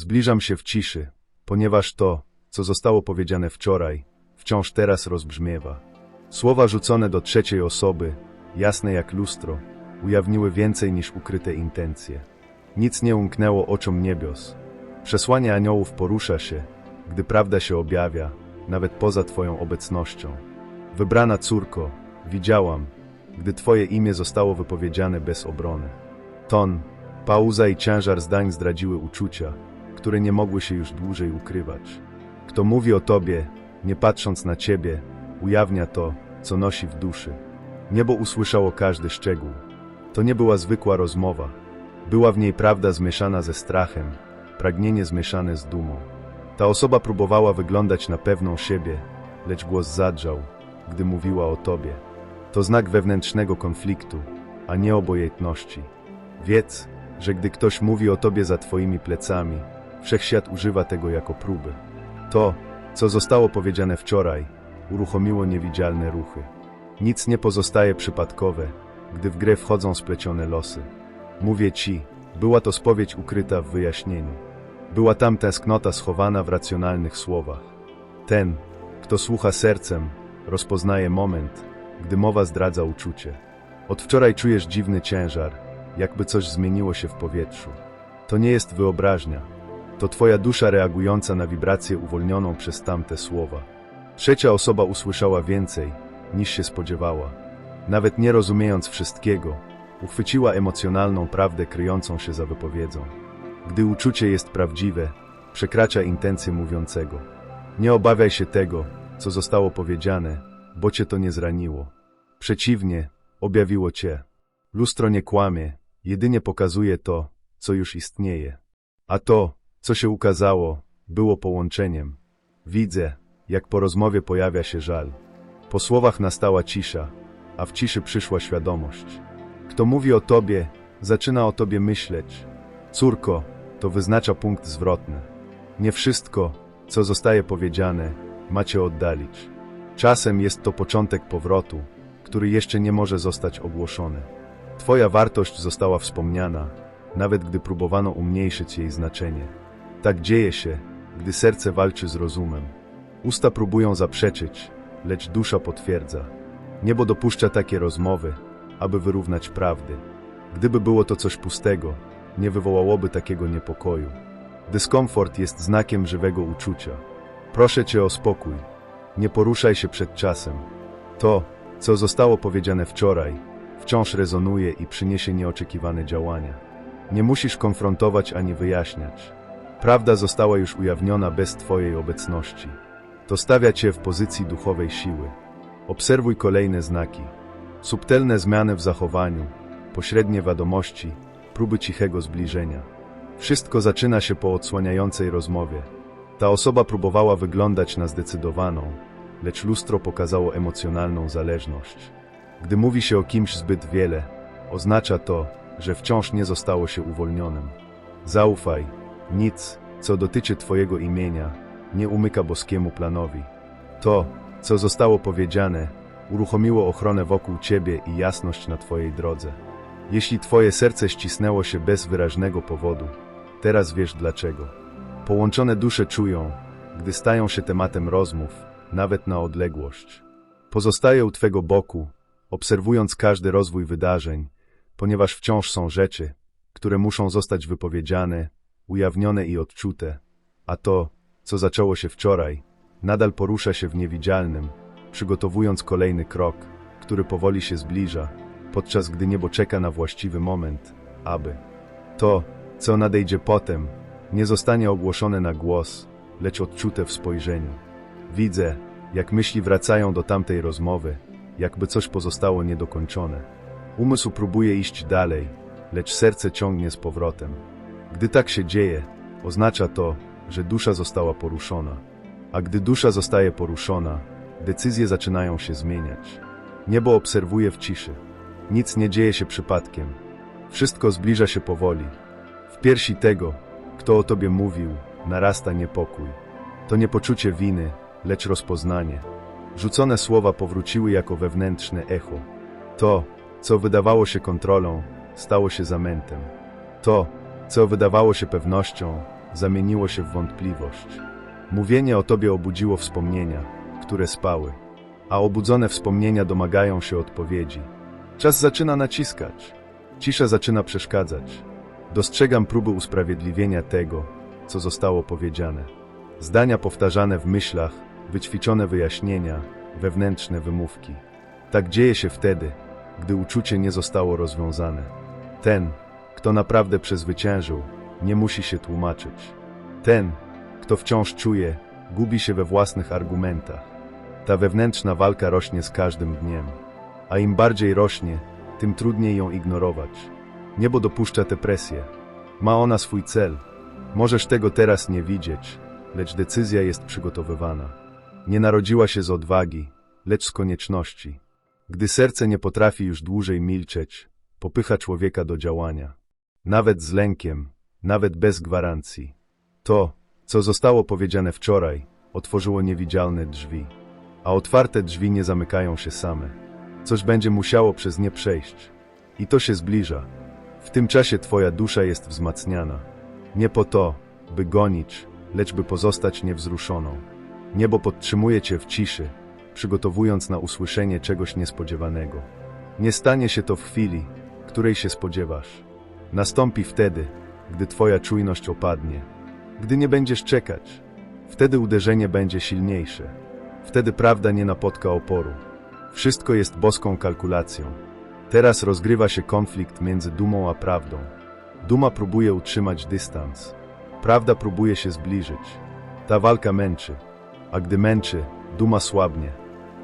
Zbliżam się w ciszy, ponieważ to, co zostało powiedziane wczoraj, wciąż teraz rozbrzmiewa. Słowa rzucone do trzeciej osoby, jasne jak lustro, ujawniły więcej niż ukryte intencje. Nic nie umknęło oczom niebios. Przesłanie aniołów porusza się, gdy prawda się objawia, nawet poza Twoją obecnością. Wybrana córko, widziałam, gdy Twoje imię zostało wypowiedziane bez obrony. Ton, pauza i ciężar zdań zdradziły uczucia, które nie mogły się już dłużej ukrywać. Kto mówi o Tobie, nie patrząc na Ciebie, ujawnia to, co nosi w duszy. Niebo usłyszało każdy szczegół. To nie była zwykła rozmowa. Była w niej prawda zmieszana ze strachem, pragnienie zmieszane z dumą. Ta osoba próbowała wyglądać na pewną siebie, lecz głos zadrżał, gdy mówiła o Tobie. To znak wewnętrznego konfliktu, a nie obojętności. Wiedz, że gdy ktoś mówi o Tobie za Twoimi plecami, wszechświat używa tego jako próby. To, co zostało powiedziane wczoraj, uruchomiło niewidzialne ruchy. Nic nie pozostaje przypadkowe, gdy w grę wchodzą splecione losy. Mówię Ci, była to spowiedź ukryta w wyjaśnieniu. Była tam tęsknota schowana w racjonalnych słowach. Ten, kto słucha sercem, rozpoznaje moment, gdy mowa zdradza uczucie. Od wczoraj czujesz dziwny ciężar, jakby coś zmieniło się w powietrzu. To nie jest wyobraźnia. To twoja dusza reagująca na wibrację uwolnioną przez tamte słowa. Trzecia osoba usłyszała więcej, niż się spodziewała. Nawet nie rozumiejąc wszystkiego, uchwyciła emocjonalną prawdę kryjącą się za wypowiedzą. Gdy uczucie jest prawdziwe, przekracza intencje mówiącego. Nie obawiaj się tego, co zostało powiedziane, bo cię to nie zraniło. Przeciwnie, objawiło cię. Lustro nie kłamie, jedynie pokazuje to, co już istnieje. A to, co się ukazało, było połączeniem. Widzę, jak po rozmowie pojawia się żal. Po słowach nastała cisza, a w ciszy przyszła świadomość. Kto mówi o tobie, zaczyna o tobie myśleć. Córko, to wyznacza punkt zwrotny. Nie wszystko, co zostaje powiedziane, macie oddalić. Czasem jest to początek powrotu, który jeszcze nie może zostać ogłoszony. Twoja wartość została wspomniana, nawet gdy próbowano umniejszyć jej znaczenie. Tak dzieje się, gdy serce walczy z rozumem. Usta próbują zaprzeczyć, lecz dusza potwierdza. Niebo dopuszcza takie rozmowy, aby wyrównać prawdy. Gdyby było to coś pustego, nie wywołałoby takiego niepokoju. Dyskomfort jest znakiem żywego uczucia. Proszę cię o spokój. Nie poruszaj się przed czasem. To, co zostało powiedziane wczoraj, wciąż rezonuje i przyniesie nieoczekiwane działania. Nie musisz konfrontować ani wyjaśniać. Prawda została już ujawniona bez Twojej obecności. To stawia Cię w pozycji duchowej siły. Obserwuj kolejne znaki. Subtelne zmiany w zachowaniu, pośrednie wiadomości, próby cichego zbliżenia. Wszystko zaczyna się po odsłaniającej rozmowie. Ta osoba próbowała wyglądać na zdecydowaną, lecz lustro pokazało emocjonalną zależność. Gdy mówi się o kimś zbyt wiele, oznacza to, że wciąż nie zostało się uwolnionym. Zaufaj, nic, co dotyczy Twojego imienia, nie umyka boskiemu planowi. To, co zostało powiedziane, uruchomiło ochronę wokół Ciebie i jasność na Twojej drodze. Jeśli Twoje serce ścisnęło się bez wyraźnego powodu, teraz wiesz dlaczego. Połączone dusze czują, gdy stają się tematem rozmów, nawet na odległość. Pozostaję u Twego boku, obserwując każdy rozwój wydarzeń, ponieważ wciąż są rzeczy, które muszą zostać wypowiedziane, ujawnione i odczute, a to, co zaczęło się wczoraj, nadal porusza się w niewidzialnym, przygotowując kolejny krok, który powoli się zbliża, podczas gdy niebo czeka na właściwy moment, aby to, co nadejdzie potem, nie zostanie ogłoszone na głos, lecz odczute w spojrzeniu. Widzę, jak myśli wracają do tamtej rozmowy, jakby coś pozostało niedokończone. Umysł próbuje iść dalej, lecz serce ciągnie z powrotem. Gdy tak się dzieje, oznacza to, że dusza została poruszona. A gdy dusza zostaje poruszona, decyzje zaczynają się zmieniać. Niebo obserwuje w ciszy. Nic nie dzieje się przypadkiem. Wszystko zbliża się powoli. W piersi tego, kto o tobie mówił, narasta niepokój. To nie poczucie winy, lecz rozpoznanie. Rzucone słowa powróciły jako wewnętrzne echo. To, co wydawało się kontrolą, stało się zamętem. To, co wydawało się pewnością, zamieniło się w wątpliwość. Mówienie o tobie obudziło wspomnienia, które spały, a obudzone wspomnienia domagają się odpowiedzi. Czas zaczyna naciskać, cisza zaczyna przeszkadzać. Dostrzegam próby usprawiedliwienia tego, co zostało powiedziane. Zdania powtarzane w myślach, wyćwiczone wyjaśnienia, wewnętrzne wymówki. Tak dzieje się wtedy, gdy uczucie nie zostało rozwiązane. Ten, kto naprawdę przezwyciężył, nie musi się tłumaczyć. Ten, kto wciąż czuje, gubi się we własnych argumentach. Ta wewnętrzna walka rośnie z każdym dniem. A im bardziej rośnie, tym trudniej ją ignorować. Niebo dopuszcza tę presję. Ma ona swój cel. Możesz tego teraz nie widzieć, lecz decyzja jest przygotowywana. Nie narodziła się z odwagi, lecz z konieczności. Gdy serce nie potrafi już dłużej milczeć, popycha człowieka do działania. Nawet z lękiem, nawet bez gwarancji. To, co zostało powiedziane wczoraj, otworzyło niewidzialne drzwi. A otwarte drzwi nie zamykają się same. Coś będzie musiało przez nie przejść. I to się zbliża. W tym czasie twoja dusza jest wzmacniana. Nie po to, by gonić, lecz by pozostać niewzruszoną. Niebo podtrzymuje cię w ciszy, przygotowując na usłyszenie czegoś niespodziewanego. Nie stanie się to w chwili, której się spodziewasz. Nastąpi wtedy, gdy twoja czujność opadnie. Gdy nie będziesz czekać, wtedy uderzenie będzie silniejsze. Wtedy prawda nie napotka oporu. Wszystko jest boską kalkulacją. Teraz rozgrywa się konflikt między dumą a prawdą. Duma próbuje utrzymać dystans. Prawda próbuje się zbliżyć. Ta walka męczy, a gdy męczy, duma słabnie.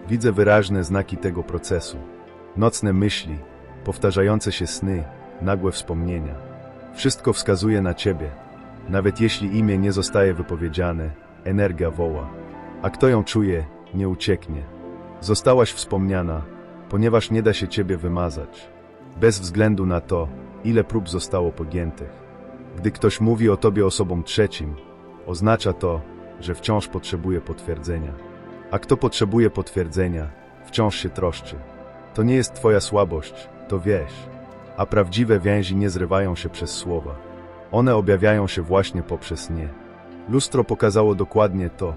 Widzę wyraźne znaki tego procesu. Nocne myśli, powtarzające się sny, nagłe wspomnienia. Wszystko wskazuje na ciebie. Nawet jeśli imię nie zostaje wypowiedziane, energia woła. A kto ją czuje, nie ucieknie. Zostałaś wspomniana, ponieważ nie da się ciebie wymazać. Bez względu na to, ile prób zostało podjętych. Gdy ktoś mówi o tobie osobom trzecim, oznacza to, że wciąż potrzebuje potwierdzenia. A kto potrzebuje potwierdzenia, wciąż się troszczy. To nie jest twoja słabość, to wieś. A prawdziwe więzi nie zrywają się przez słowa. One objawiają się właśnie poprzez nie. Lustro pokazało dokładnie to.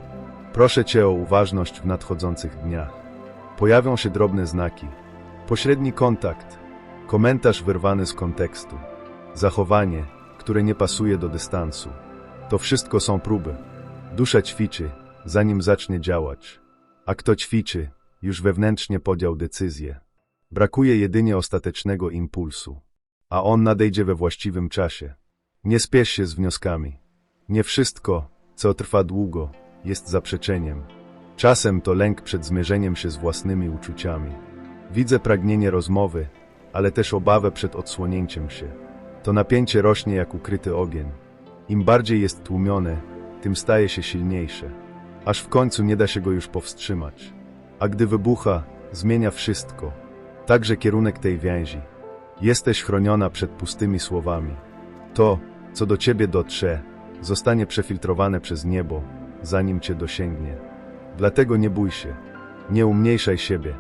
Proszę cię o uważność w nadchodzących dniach. Pojawią się drobne znaki. Pośredni kontakt. Komentarz wyrwany z kontekstu. Zachowanie, które nie pasuje do dystansu. To wszystko są próby. Dusza ćwiczy, zanim zacznie działać. A kto ćwiczy, już wewnętrznie podjął decyzję. Brakuje jedynie ostatecznego impulsu. A on nadejdzie we właściwym czasie. Nie spiesz się z wnioskami. Nie wszystko, co trwa długo, jest zaprzeczeniem. Czasem to lęk przed zmierzeniem się z własnymi uczuciami. Widzę pragnienie rozmowy, ale też obawę przed odsłonięciem się. To napięcie rośnie jak ukryty ogień. Im bardziej jest tłumione, tym staje się silniejsze. Aż w końcu nie da się go już powstrzymać. A gdy wybucha, zmienia wszystko. Także kierunek tej więzi. Jesteś chroniona przed pustymi słowami. To, co do ciebie dotrze, zostanie przefiltrowane przez niebo, zanim cię dosięgnie. Dlatego nie bój się. Nie umniejszaj siebie.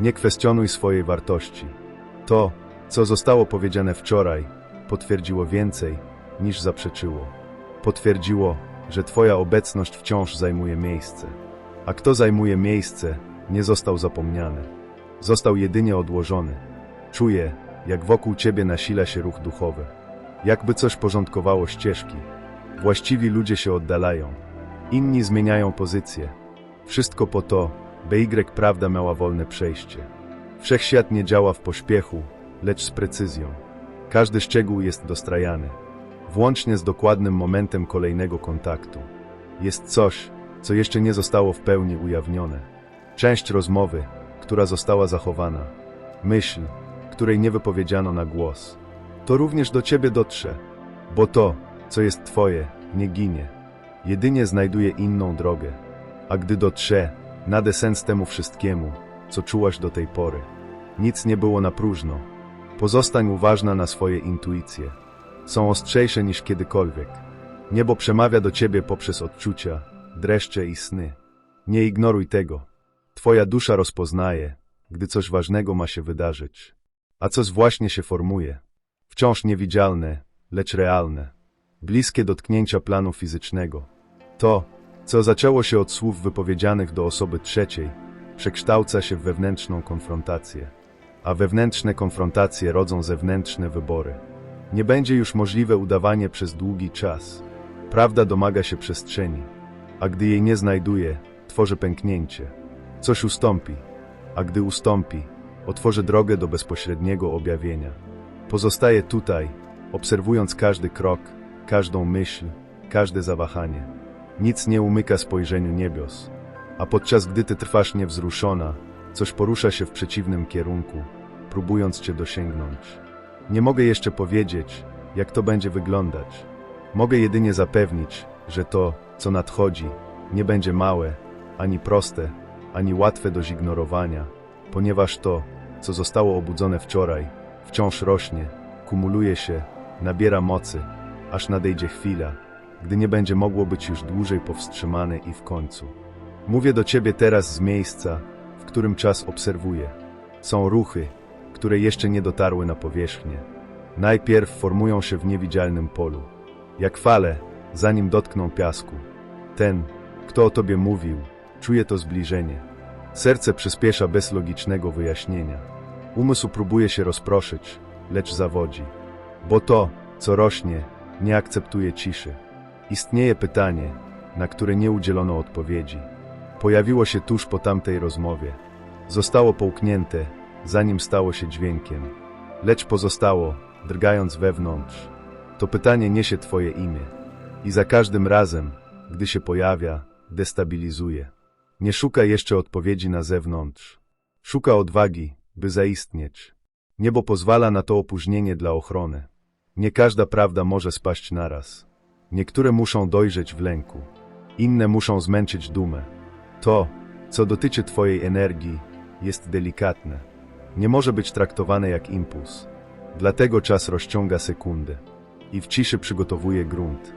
Nie kwestionuj swojej wartości. To, co zostało powiedziane wczoraj, potwierdziło więcej, niż zaprzeczyło. Potwierdziło, że Twoja obecność wciąż zajmuje miejsce. A kto zajmuje miejsce, nie został zapomniany. Został jedynie odłożony. Czuję, jak wokół Ciebie nasila się ruch duchowy. Jakby coś porządkowało ścieżki. Właściwi ludzie się oddalają. Inni zmieniają pozycję. Wszystko po to, by Y prawda miała wolne przejście. Wszechświat nie działa w pośpiechu, lecz z precyzją. Każdy szczegół jest dostrajany, włącznie z dokładnym momentem kolejnego kontaktu. Jest coś, co jeszcze nie zostało w pełni ujawnione. Część rozmowy, która została zachowana. Myśl, której nie wypowiedziano na głos. To również do ciebie dotrze, bo to, co jest twoje, nie ginie. Jedynie znajduje inną drogę. A gdy dotrze, nade sens temu wszystkiemu, co czułaś do tej pory. Nic nie było na próżno. Pozostań uważna na swoje intuicje. Są ostrzejsze niż kiedykolwiek. Niebo przemawia do ciebie poprzez odczucia, dreszcze i sny. Nie ignoruj tego. Twoja dusza rozpoznaje, gdy coś ważnego ma się wydarzyć. A coś właśnie się formuje. Wciąż niewidzialne, lecz realne. bliskie dotknięcia planu fizycznego. To, co zaczęło się od słów wypowiedzianych do osoby trzeciej, przekształca się w wewnętrzną konfrontację. A wewnętrzne konfrontacje rodzą zewnętrzne wybory. Nie będzie już możliwe udawanie przez długi czas. Prawda domaga się przestrzeni, a gdy jej nie znajduje, tworzy pęknięcie. Coś ustąpi, a gdy ustąpi, otworzy drogę do bezpośredniego objawienia. Pozostaje tutaj, obserwując każdy krok, każdą myśl, każde zawahanie. Nic nie umyka spojrzeniu niebios, a podczas gdy ty trwasz niewzruszona, coś porusza się w przeciwnym kierunku, próbując cię dosięgnąć. Nie mogę jeszcze powiedzieć, jak to będzie wyglądać. Mogę jedynie zapewnić, że to, co nadchodzi, nie będzie małe, ani proste, ani łatwe do zignorowania, ponieważ to, co zostało obudzone wczoraj, wciąż rośnie, kumuluje się, nabiera mocy, aż nadejdzie chwila, gdy nie będzie mogło być już dłużej powstrzymane i w końcu. Mówię do ciebie teraz z miejsca, w którym czas obserwuję. Są ruchy, które jeszcze nie dotarły na powierzchnię. Najpierw formują się w niewidzialnym polu, jak fale, zanim dotkną piasku. Ten, kto o tobie mówił, czuje to zbliżenie. Serce przyspiesza bez logicznego wyjaśnienia. Umysł próbuje się rozproszyć, lecz zawodzi. Bo to, co rośnie, nie akceptuje ciszy. Istnieje pytanie, na które nie udzielono odpowiedzi. Pojawiło się tuż po tamtej rozmowie. Zostało połknięte, zanim stało się dźwiękiem. Lecz pozostało, drgając wewnątrz. To pytanie niesie Twoje imię. I za każdym razem, gdy się pojawia, destabilizuje. Nie szuka jeszcze odpowiedzi na zewnątrz. Szuka odwagi, by zaistnieć. Niebo pozwala na to opóźnienie dla ochrony. Nie każda prawda może spaść naraz. Niektóre muszą dojrzeć w lęku. Inne muszą zmęczyć dumę. To, co dotyczy Twojej energii, jest delikatne. Nie może być traktowane jak impuls. Dlatego czas rozciąga sekundę. I w ciszy przygotowuje grunt.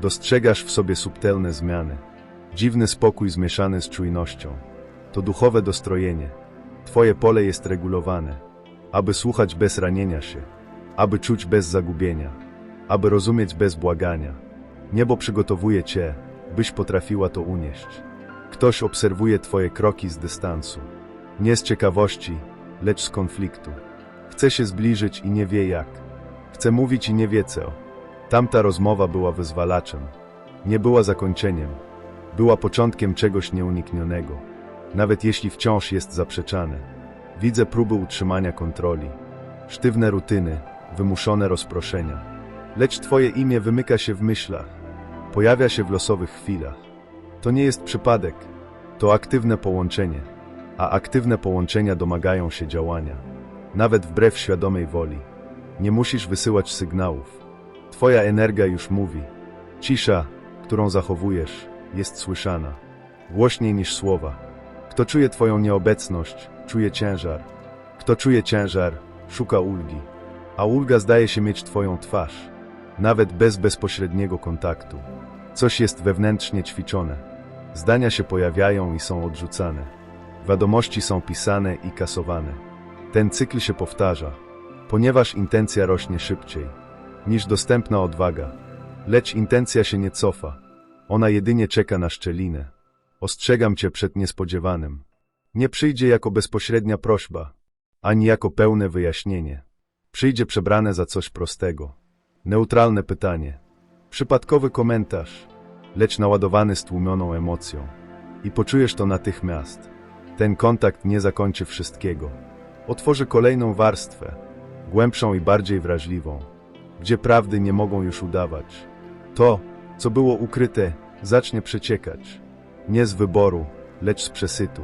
Dostrzegasz w sobie subtelne zmiany. Dziwny spokój zmieszany z czujnością. To duchowe dostrojenie. Twoje pole jest regulowane. Aby słuchać bez ranienia się. Aby czuć bez zagubienia. Aby rozumieć bez błagania. Niebo przygotowuje Cię, byś potrafiła to unieść. Ktoś obserwuje Twoje kroki z dystansu. Nie z ciekawości, lecz z konfliktu. Chce się zbliżyć i nie wie jak. Chce mówić i nie wie co. Tamta rozmowa była wyzwalaczem. Nie była zakończeniem. Była początkiem czegoś nieuniknionego. Nawet jeśli wciąż jest zaprzeczane. Widzę próby utrzymania kontroli. Sztywne rutyny, wymuszone rozproszenia. Lecz Twoje imię wymyka się w myślach. Pojawia się w losowych chwilach. To nie jest przypadek. To aktywne połączenie. A aktywne połączenia domagają się działania. Nawet wbrew świadomej woli. Nie musisz wysyłać sygnałów. Twoja energia już mówi. Cisza, którą zachowujesz, jest słyszana. Głośniej niż słowa. Kto czuje Twoją nieobecność, czuje ciężar. Kto czuje ciężar, szuka ulgi. A ulga zdaje się mieć Twoją twarz. Nawet bez bezpośredniego kontaktu. Coś jest wewnętrznie ćwiczone. Zdania się pojawiają i są odrzucane. Wiadomości są pisane i kasowane. Ten cykl się powtarza, ponieważ intencja rośnie szybciej niż dostępna odwaga. Lecz intencja się nie cofa. Ona jedynie czeka na szczelinę. Ostrzegam cię przed niespodziewanym. Nie przyjdzie jako bezpośrednia prośba, ani jako pełne wyjaśnienie. Przyjdzie przebrane za coś prostego. Neutralne pytanie. Przypadkowy komentarz, lecz naładowany stłumioną emocją. I poczujesz to natychmiast. Ten kontakt nie zakończy wszystkiego. Otworzy kolejną warstwę, głębszą i bardziej wrażliwą, gdzie prawdy nie mogą już udawać. To, co było ukryte, zacznie przeciekać. Nie z wyboru, lecz z przesytu.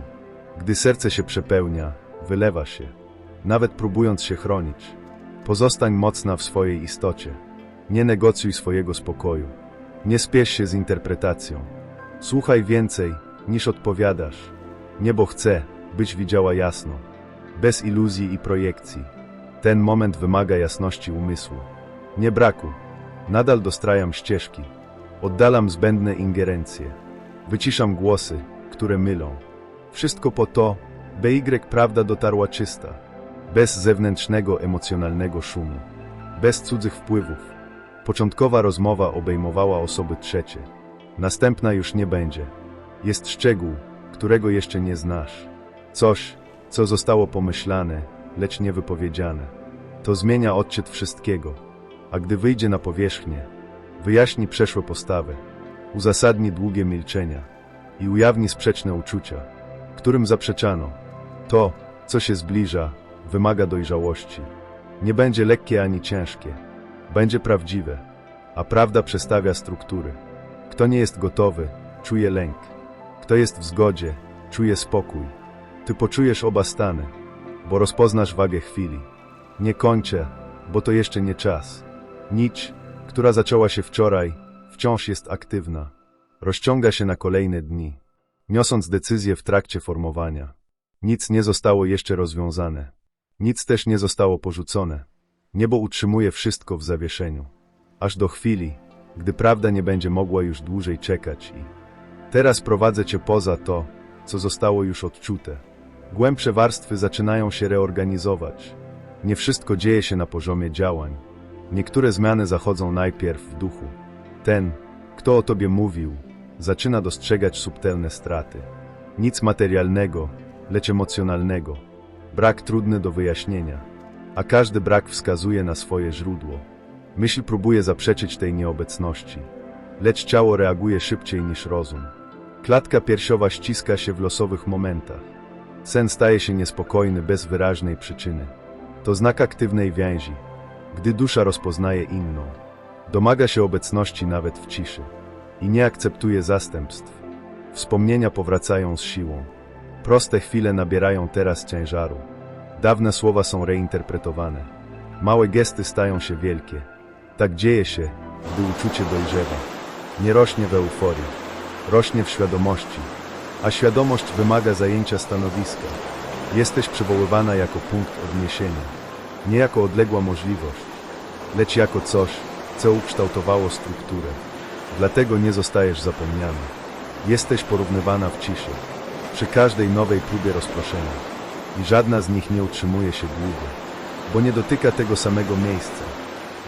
Gdy serce się przepełnia, wylewa się, nawet próbując się chronić. Pozostań mocna w swojej istocie. Nie negocjuj swojego spokoju. Nie spiesz się z interpretacją. Słuchaj więcej, niż odpowiadasz. Niebo chce, byś widziała jasno, bez iluzji i projekcji. Ten moment wymaga jasności umysłu. Nie braku. Nadal dostrajam ścieżki. Oddalam zbędne ingerencje. Wyciszam głosy, które mylą. Wszystko po to, by Y prawda dotarła czysta. Bez zewnętrznego emocjonalnego szumu. Bez cudzych wpływów. Początkowa rozmowa obejmowała osoby trzecie. Następna już nie będzie. Jest szczegół, którego jeszcze nie znasz. Coś, co zostało pomyślane, lecz nie wypowiedziane. To zmienia odczyt wszystkiego, a gdy wyjdzie na powierzchnię, wyjaśni przeszłe postawy, uzasadni długie milczenia i ujawni sprzeczne uczucia, którym zaprzeczano. To, co się zbliża, wymaga dojrzałości. Nie będzie lekkie ani ciężkie. Będzie prawdziwe, a prawda przestawia struktury. Kto nie jest gotowy, czuje lęk. Kto jest w zgodzie, czuje spokój. Ty poczujesz oba stany, bo rozpoznasz wagę chwili. Nie kończę, bo to jeszcze nie czas. Nić, która zaczęła się wczoraj, wciąż jest aktywna. Rozciąga się na kolejne dni, niosąc decyzje w trakcie formowania. Nic nie zostało jeszcze rozwiązane. Nic też nie zostało porzucone. Niebo utrzymuje wszystko w zawieszeniu. Aż do chwili, gdy prawda nie będzie mogła już dłużej czekać i teraz prowadzę cię poza to, co zostało już odczute. Głębsze warstwy zaczynają się reorganizować. Nie wszystko dzieje się na poziomie działań. Niektóre zmiany zachodzą najpierw w duchu. Ten, kto o tobie mówił, zaczyna dostrzegać subtelne straty. Nic materialnego, lecz emocjonalnego. Brak trudny do wyjaśnienia, a każdy brak wskazuje na swoje źródło. Myśl próbuje zaprzeczyć tej nieobecności, lecz ciało reaguje szybciej niż rozum. Klatka piersiowa ściska się w losowych momentach. Sen staje się niespokojny bez wyraźnej przyczyny. To znak aktywnej więzi, gdy dusza rozpoznaje inną. Domaga się obecności nawet w ciszy i nie akceptuje zastępstw. Wspomnienia powracają z siłą. Proste chwile nabierają teraz ciężaru. Dawne słowa są reinterpretowane. Małe gesty stają się wielkie. Tak dzieje się, gdy uczucie dojrzewa. Nie rośnie w euforii, rośnie w świadomości, a świadomość wymaga zajęcia stanowiska. Jesteś przywoływana jako punkt odniesienia, nie jako odległa możliwość, lecz jako coś, co ukształtowało strukturę. Dlatego nie zostajesz zapomniany. Jesteś porównywana w ciszy, przy każdej nowej próbie rozproszenia. I żadna z nich nie utrzymuje się długo, bo nie dotyka tego samego miejsca.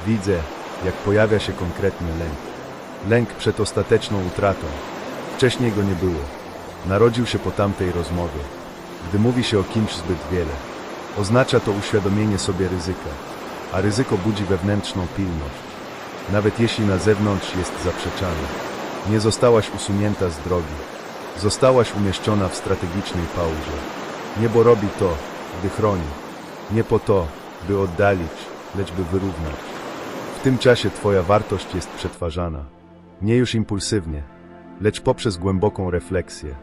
Widzę, jak pojawia się konkretny lęk. Lęk przed ostateczną utratą. Wcześniej go nie było. Narodził się po tamtej rozmowie. Gdy mówi się o kimś zbyt wiele, oznacza to uświadomienie sobie ryzyka, a ryzyko budzi wewnętrzną pilność. Nawet jeśli na zewnątrz jest zaprzeczane, nie zostałaś usunięta z drogi. Zostałaś umieszczona w strategicznej pauzie. Niebo robi to, by chroni. Nie po to, by oddalić, lecz by wyrównać. W tym czasie Twoja wartość jest przetwarzana. Nie już impulsywnie, lecz poprzez głęboką refleksję.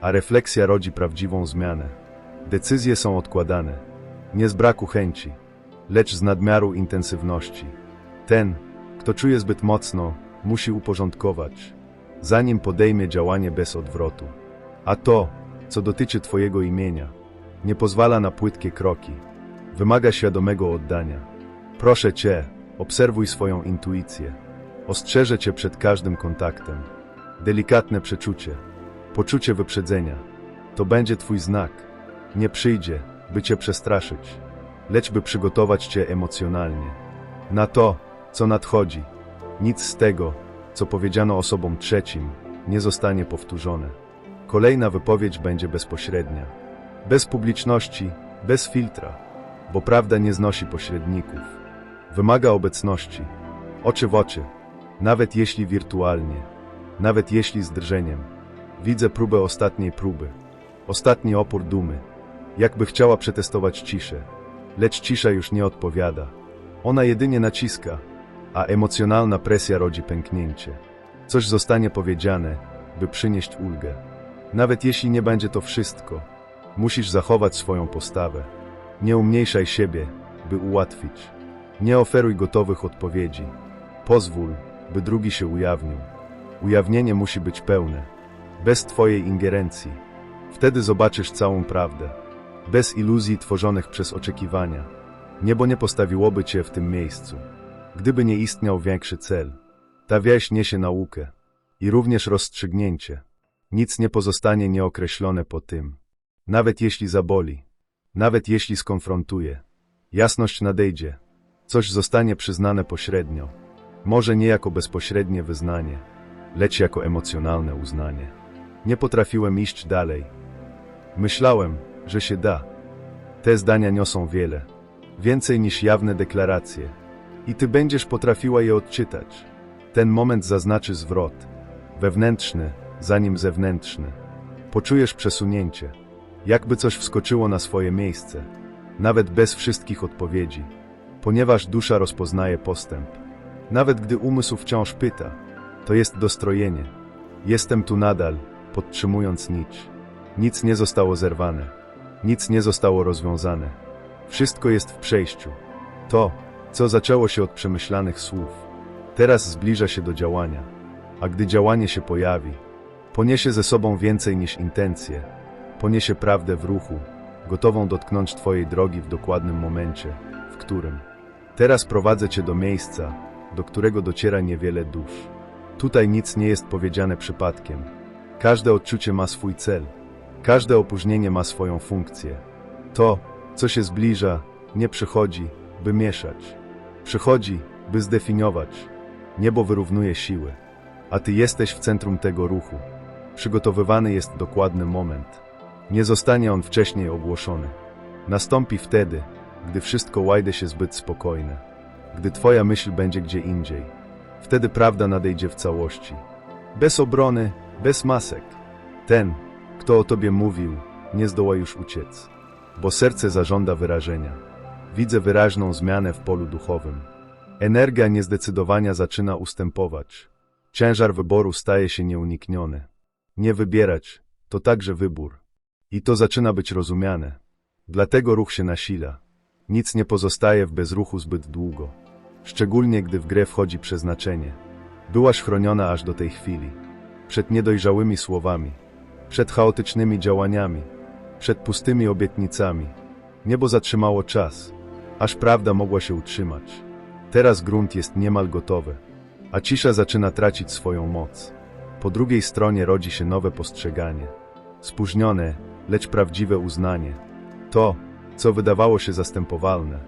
A refleksja rodzi prawdziwą zmianę. Decyzje są odkładane. Nie z braku chęci, lecz z nadmiaru intensywności. Ten, kto czuje zbyt mocno, musi uporządkować, zanim podejmie działanie bez odwrotu. A to, co dotyczy Twojego imienia, nie pozwala na płytkie kroki. Wymaga świadomego oddania. Proszę Cię, obserwuj swoją intuicję. Ostrzeżę Cię przed każdym kontaktem. Delikatne przeczucie, poczucie wyprzedzenia. To będzie Twój znak. Nie przyjdzie, by Cię przestraszyć, lecz by przygotować Cię emocjonalnie. Na to, co nadchodzi. Nic z tego, co powiedziano osobom trzecim, nie zostanie powtórzone. Kolejna wypowiedź będzie bezpośrednia. Bez publiczności, bez filtra, bo prawda nie znosi pośredników. Wymaga obecności, oczy w oczy, nawet jeśli wirtualnie, nawet jeśli z drżeniem. Widzę próbę ostatniej próby, ostatni opór dumy, jakby chciała przetestować ciszę, lecz cisza już nie odpowiada. Ona jedynie naciska, a emocjonalna presja rodzi pęknięcie. Coś zostanie powiedziane, by przynieść ulgę. Nawet jeśli nie będzie to wszystko, musisz zachować swoją postawę. Nie umniejszaj siebie, by ułatwić. Nie oferuj gotowych odpowiedzi. Pozwól, by drugi się ujawnił. Ujawnienie musi być pełne, bez Twojej ingerencji. Wtedy zobaczysz całą prawdę, bez iluzji tworzonych przez oczekiwania. Niebo nie postawiłoby Cię w tym miejscu gdyby nie istniał większy cel. Ta wieś niesie naukę i również rozstrzygnięcie. Nic nie pozostanie nieokreślone po tym. Nawet jeśli zaboli, nawet jeśli skonfrontuje, jasność nadejdzie, coś zostanie przyznane pośrednio. Może nie jako bezpośrednie wyznanie, lecz jako emocjonalne uznanie. Nie potrafiłem iść dalej. Myślałem, że się da. Te zdania niosą wiele, więcej niż jawne deklaracje. I ty będziesz potrafiła je odczytać. Ten moment zaznaczy zwrot. Wewnętrzny, zanim zewnętrzny. Poczujesz przesunięcie. Jakby coś wskoczyło na swoje miejsce. Nawet bez wszystkich odpowiedzi. Ponieważ dusza rozpoznaje postęp. Nawet gdy umysł wciąż pyta, to jest dostrojenie. Jestem tu nadal, podtrzymując nić. Nic nie zostało zerwane. Nic nie zostało rozwiązane. Wszystko jest w przejściu. To, co zaczęło się od przemyślanych słów, teraz zbliża się do działania. A gdy działanie się pojawi, poniesie ze sobą więcej niż intencje. Poniesie prawdę w ruchu, gotową dotknąć Twojej drogi w dokładnym momencie, w którym. Teraz prowadzę Cię do miejsca, do którego dociera niewiele dusz. Tutaj nic nie jest powiedziane przypadkiem. Każde odczucie ma swój cel. Każde opóźnienie ma swoją funkcję. To, co się zbliża, nie przychodzi, by mieszać. Przychodzi, by zdefiniować. Niebo wyrównuje siły, a ty jesteś w centrum tego ruchu. Przygotowywany jest dokładny moment. Nie zostanie on wcześniej ogłoszony. Nastąpi wtedy, gdy wszystko łajde się zbyt spokojne. Gdy twoja myśl będzie gdzie indziej. Wtedy prawda nadejdzie w całości. Bez obrony, bez masek. Ten, kto o tobie mówił, nie zdoła już uciec. Bo serce zażąda wyrażenia. Widzę wyraźną zmianę w polu duchowym. Energia niezdecydowania zaczyna ustępować. Ciężar wyboru staje się nieunikniony. Nie wybierać, to także wybór. I to zaczyna być rozumiane. Dlatego ruch się nasila. Nic nie pozostaje w bezruchu zbyt długo. Szczególnie gdy w grę wchodzi przeznaczenie. Byłaś chroniona aż do tej chwili. Przed niedojrzałymi słowami. Przed chaotycznymi działaniami. Przed pustymi obietnicami. Niebo zatrzymało czas, aż prawda mogła się utrzymać. Teraz grunt jest niemal gotowy, a cisza zaczyna tracić swoją moc. Po drugiej stronie rodzi się nowe postrzeganie. Spóźnione, lecz prawdziwe uznanie. To, co wydawało się zastępowalne,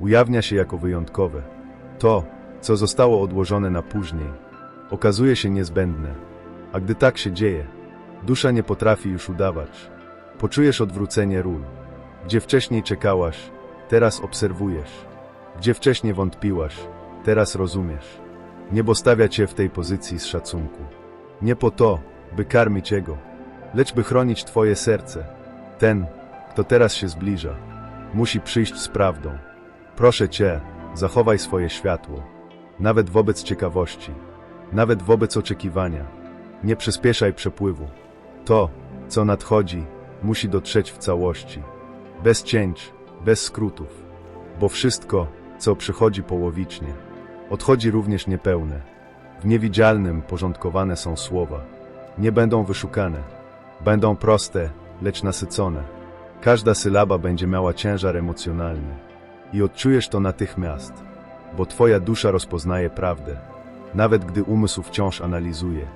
ujawnia się jako wyjątkowe. To, co zostało odłożone na później, okazuje się niezbędne. A gdy tak się dzieje, dusza nie potrafi już udawać. Poczujesz odwrócenie ról. Gdzie wcześniej czekałaś, teraz obserwujesz. Gdzie wcześniej wątpiłaś, teraz rozumiesz. Niebo stawia cię w tej pozycji z szacunku. Nie po to, by karmić jego, lecz by chronić twoje serce. Ten, kto teraz się zbliża, musi przyjść z prawdą. Proszę cię, zachowaj swoje światło, nawet wobec ciekawości, nawet wobec oczekiwania. Nie przyspieszaj przepływu. To, co nadchodzi, musi dotrzeć w całości. Bez cięć, bez skrótów. Bo wszystko, co przychodzi połowicznie, odchodzi również niepełne. W niewidzialnym porządkowane są słowa. Nie będą wyszukane. Będą proste, lecz nasycone. Każda sylaba będzie miała ciężar emocjonalny. I odczujesz to natychmiast, bo twoja dusza rozpoznaje prawdę, nawet gdy umysł wciąż analizuje.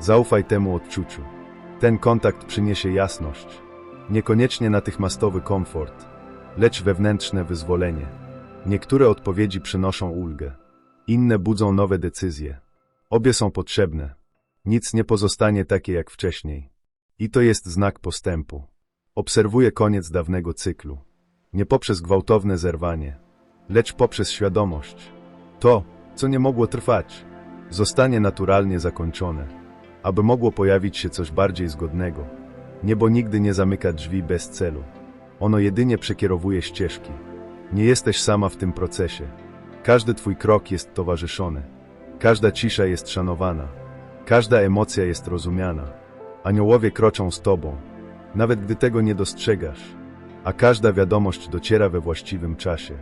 Zaufaj temu odczuciu. Ten kontakt przyniesie jasność, niekoniecznie natychmiastowy komfort, lecz wewnętrzne wyzwolenie. Niektóre odpowiedzi przynoszą ulgę, inne budzą nowe decyzje. Obie są potrzebne. Nic nie pozostanie takie jak wcześniej. I to jest znak postępu. Obserwuję koniec dawnego cyklu. Nie poprzez gwałtowne zerwanie, lecz poprzez świadomość. To, co nie mogło trwać, zostanie naturalnie zakończone, aby mogło pojawić się coś bardziej zgodnego. Niebo nigdy nie zamyka drzwi bez celu. Ono jedynie przekierowuje ścieżki. Nie jesteś sama w tym procesie. Każdy twój krok jest towarzyszony. Każda cisza jest szanowana. Każda emocja jest rozumiana. Aniołowie kroczą z tobą, nawet gdy tego nie dostrzegasz, a każda wiadomość dociera we właściwym czasie.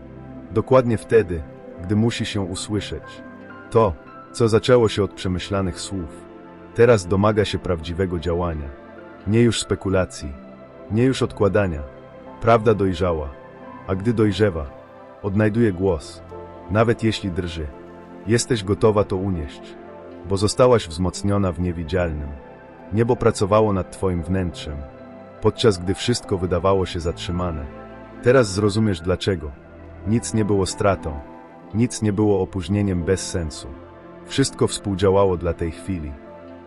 Dokładnie wtedy, gdy musi się usłyszeć. To, co zaczęło się od przemyślanych słów, teraz domaga się prawdziwego działania. Nie już spekulacji, nie już odkładania. Prawda dojrzała, a gdy dojrzewa, odnajduje głos, nawet jeśli drży. Jesteś gotowa to unieść, bo zostałaś wzmocniona w niewidzialnym. Niebo pracowało nad Twoim wnętrzem, podczas gdy wszystko wydawało się zatrzymane. Teraz zrozumiesz dlaczego. Nic nie było stratą, nic nie było opóźnieniem bez sensu. Wszystko współdziałało dla tej chwili.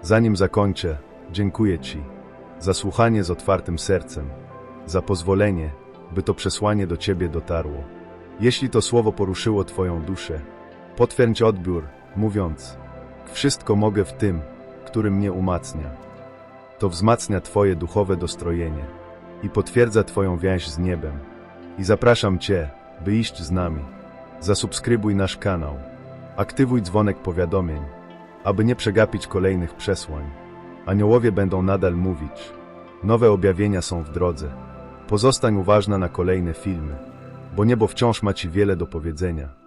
Zanim zakończę, dziękuję Ci za słuchanie z otwartym sercem, za pozwolenie, by to przesłanie do Ciebie dotarło. Jeśli to słowo poruszyło Twoją duszę, potwierdź odbiór, mówiąc: Wszystko mogę w tym, który mnie umacnia. To wzmacnia Twoje duchowe dostrojenie i potwierdza Twoją więź z niebem. I zapraszam Cię, by iść z nami. Zasubskrybuj nasz kanał, aktywuj dzwonek powiadomień, aby nie przegapić kolejnych przesłań. Aniołowie będą nadal mówić. Nowe objawienia są w drodze. Pozostań uważna na kolejne filmy, bo niebo wciąż ma Ci wiele do powiedzenia.